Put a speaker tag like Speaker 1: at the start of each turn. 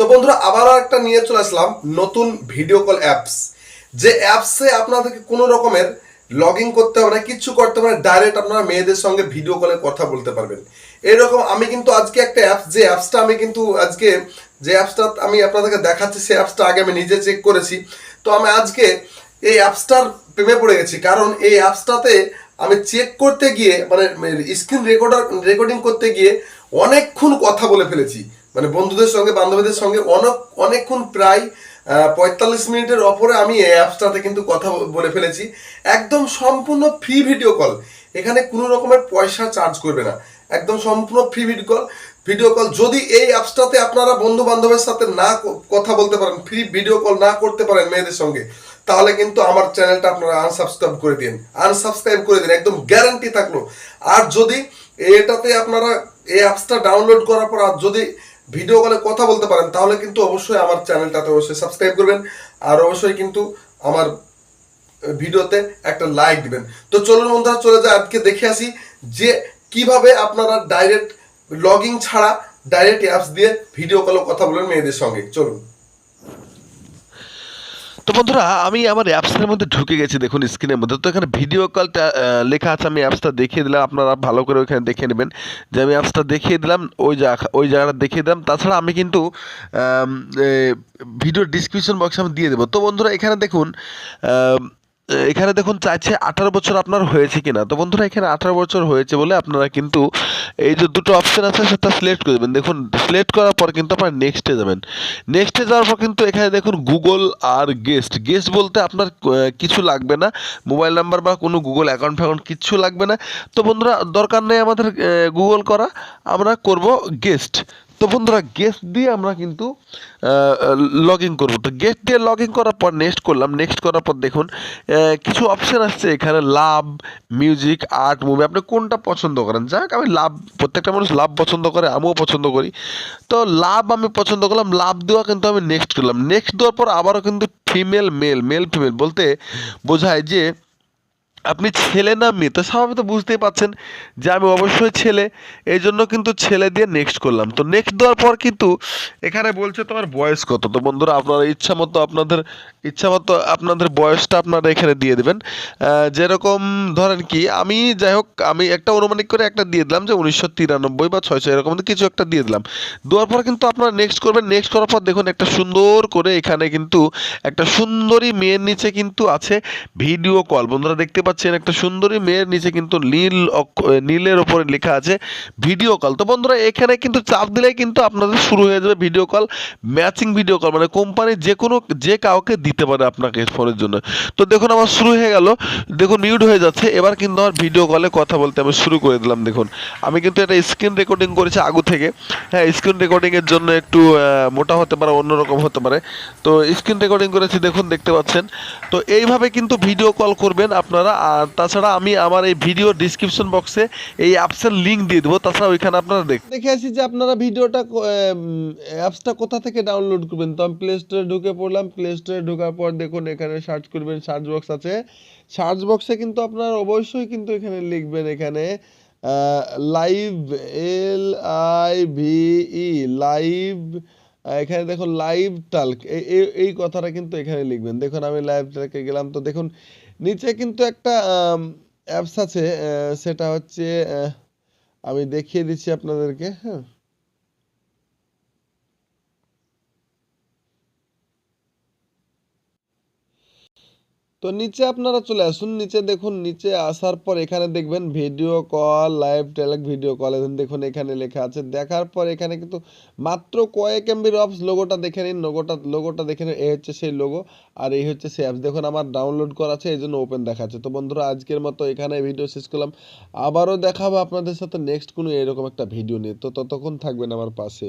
Speaker 1: তো বন্ধুরা আবারও একটা নিয়ে চলে আসলাম নতুন ভিডিও কল অ্যাপস যে অ্যাপসে আপনাদেরকে কোনো রকমের লগ ইন করতে হবে না কিচ্ছু করতে হবে না ডাইরেক্ট আপনারা মেয়েদের সঙ্গে ভিডিও কলে কথা বলতে পারবেন। এরকম আমি কিন্তু আজকে একটা অ্যাপস যে অ্যাপসটা আমি কিন্তু আজকে, যে অ্যাপসটা আমি আপনাদেরকে দেখাচ্ছি সেই অ্যাপসটা আগে আমি নিজে চেক করেছি। তো আমি আজকে এই অ্যাপসটার প্রেমে পড়ে গেছি, কারণ এই অ্যাপসটাতে আমি চেক করতে গিয়ে মানে স্ক্রিন রেকর্ডার রেকর্ডিং করতে গিয়ে অনেকক্ষণ কথা বলে ফেলেছি। মানে বন্ধুদের সঙ্গে, বান্ধবীদের সঙ্গে অনেক, অনেকক্ষণ প্রায় পঁয়তাল্লিশ মিনিটের ওপরে আমি এই অ্যাপসটাতে কিন্তু কথা বলে ফেলেছি। একদম সম্পূর্ণ ফ্রি ভিডিও কল এখানে কোনো রকমের পয়সা চার্জ করবে না। একদম সম্পূর্ণ free video call video call যদি এই অ্যাপসটাতে আপনারা বন্ধু বান্ধবের সাথে না কথা বলতে পারেন ফ্রি ভিডিও কল না করতে পারেন মেয়েদের সঙ্গে, তাহলে কিন্তু আমার চ্যানেলটা আপনারা আনসাবস্ক্রাইব করে দিন আনসাবস্ক্রাইব করে দিন, একদম গ্যারান্টি থাকল। আর যদি এটাতে আপনারা এই অ্যাপসটা ডাউনলোড করার পর, আর যদি ভিডিও কলে কথা বলতে পারেন, তাহলে কিন্তু অবশ্যই আমার চ্যানেলটাতে অবশ্যই সাবস্ক্রাইব করবেন, আর অবশ্যই কিন্তু আমার ভিডিওতে একটা লাইক দিবেন। তো চলুন বন্ধুরা, চলে যায় আজকে দেখে আসি যে কীভাবে আপনারা ডাইরেক্ট লগিং ছাড়া ডাইরেক্ট অ্যাপস দিয়ে ভিডিও কলে কথা বলবেন মেয়েদের সঙ্গে। চলুন।
Speaker 2: তো বন্ধুরা, আমি আমার অ্যাপসের মধ্যে ঢুকে গেছি, দেখুন স্ক্রিনের মধ্যে। তো এখানে ভিডিও কলটা লেখা আছে, আমি অ্যাপসটা দেখিয়ে দিলাম, আপনারা ভালো করে ওইখানে দেখে নেবেন। যে আমি অ্যাপসটা দেখিয়ে দিলাম, ওই জায়গা, ওই জায়গাটা দেখিয়ে দিলাম। তাছাড়া আমি কিন্তু ভিডিও ডিসক্রিপশন বক্সে আমি দিয়ে দেবো। তো বন্ধুরা, এখানে দেখুন এখানে দেখুন চাইছে আঠারো বছর আপনার হয়েছে কিনা। তো বন্ধুরা, এখানে আঠারো বছর হয়েছে বলে আপনারা কিন্তু এই যে দুটো অপশন আছে, সেটা সিলেক্ট করে দেবেন। দেখুন সিলেক্ট করার পর কিন্তু আপনার নেক্সটে যাবেন। নেক্সটে যাওয়ার পর কিন্তু এখানে দেখুন গুগল আর গেস্ট গেস্ট বলতে আপনার কিছু লাগবে না। মোবাইল নাম্বার বা কোনো গুগল অ্যাকাউন্ট ফ্যাকাউন্ট কিছু লাগবে না। তো বন্ধুরা, দরকার নেই আমাদের গুগল করা। আমরা করব গেস্ট তো বন্ধুরা গেস্ট দিয়ে আমরা কিন্তু লগ ইন করব। তো গেস্ট দিয়ে লগ ইন করার পর নেক্সট করলাম। নেক্সট করার পর দেখুন কিছু অপশান আসছে। এখানে লাভ মিউজিক আর্ট মুভি আপনি কোনটা পছন্দ করেন? যাক, আমি লাভ, প্রত্যেকটা মানুষ লাভ পছন্দ করে, আমিও পছন্দ করি। তো লাভ আমি পছন্দ করলাম। লাভ দেওয়া কিন্তু আমি নেক্সট করলাম। নেক্সট দেওয়ার পর আবারও কিন্তু ফিমেল মেল মেল ফিমেল বলতে বোঝায় যে আপনি ছেলে না মেয়ে, তো স্বাভাবিক তো বুঝতেই পাচ্ছেন যে আমি অবশ্যই ছেলে এই জন্য কিন্তু ছেলে দিয়ে নেক্সট করলাম। তো নেক্সট দেওয়ার পর কিন্তু এখানে বলছে তোমার বয়স কত? তো বন্ধুরা, আপনারা ইচ্ছা মতো আপনাদের, ইচ্ছা মতো আপনাদের বয়সটা আপনারা এখানে দিয়ে দেবেন। যেরকম ধরেন কি, আমি যাই হোক, আমি একটা অনুমানিক করে একটা দিয়ে দিলাম যে উনিশশো তিরানব্বই বা ছয়শো, এরকম কিছু একটা দিয়ে দিলাম। দেওয়ার পর কিন্তু আপনারা নেক্সট করবেন। নেক্সট করার পর দেখুন একটা সুন্দর করে এখানে কিন্তু একটা সুন্দরী মেয়ের নিচে কিন্তু আছে ভিডিও কল বন্ধুরা দেখতে পাচ্ছেন একটা সুন্দরী মেয়ের নিচে কিন্তু নীল নীলের ওপরে লেখা আছে, ভিডিও কল। তো বন্ধুরা, এখানে কিন্তু চাপ দিলেই কিন্তু আপনাদের শুরু হয়ে যাবে video call, matching video call মানে কোম্পানি যে কোনো যে কাউকে দিতে পারে আপনাকে ফোনের জন্য। তো দেখুন, আমার শুরু হয়ে গেল, দেখুন মিউট হয়ে যাচ্ছে। এবার কিন্তু আমার ভিডিও কলে কথা বলতে আমি শুরু করে দিলাম, দেখুন। আমি কিন্তু এটা স্ক্রিন রেকর্ডিং করেছি আগু থেকে। হ্যাঁ স্ক্রিন রেকর্ডিংয়ের জন্য একটু মোটা হতে পারে, অন্যরকম হতে পারে। তো স্ক্রিন রেকর্ডিং করেছি, দেখুন, দেখতে পাচ্ছেন। তো এইভাবে কিন্তু ভিডিও কল করবেন আপনারা। আর তাছাড়া আমি আমার এই ভিডিও ডিসক্রিপশন বক্সে এই অ্যাপসের লিঙ্ক দিয়ে দেবো তাছাড়া ওইখানে আপনারা দেখ
Speaker 3: দেখে আসি যে আপনারা ভিডিওটা অ্যাপসটা কোথা থেকে ডাউনলোড করবেন? তো আমি প্লে স্টোরে ঢুকে পড়লাম। প্লে স্টোরে ঢোকার পর দেখুন, এখানে সার্চ করবেন সার্চ বক্স আছে। সার্চ বক্সে কিন্তু আপনারা অবশ্যই কিন্তু এখানে লিখবেন এখানে live L I V E live এখানে দেখুন লাইভ টাল্ক এই কথাটা কিন্তু এখানে লিখবেন। দেখুন, আমি লাইভ টাল্কে গেলাম, তো দেখুন, নিচে কিন্তু একটা অ্যাপস আছে সেটা হচ্ছে আমি দেখিয়ে দিচ্ছি আপনাদেরকে হ্যাঁ। তো নিচে আপনারা চলে আসুন, নিচে দেখুন, নিচে আসার পর এখানে দেখবেন ভিডিও কল লাইভ টেলেক ভিডিও কল দেখুন, এখানে লেখা আছে। দেখার পর এখানে কিন্তু মাত্র কয়েক এমবির অপস লোগোটা দেখে নিন লোগোটা লোগোটা দেখে নিন এ হচ্ছে সেই লোগো আর এই হচ্ছে সেই অ্যাপস দেখুন, আমার ডাউনলোড করা আছে এই জন্য ওপেন দেখাচ্ছে। তো বন্ধুরা, আজকের মতো এখানে ভিডিও শেষ করলাম। আবারও দেখাবো আপনাদের সাথে নেক্সট কোনো এরকম একটা ভিডিও নিয়ে। তো ততক্ষণ থাকবেন আমার পাশে।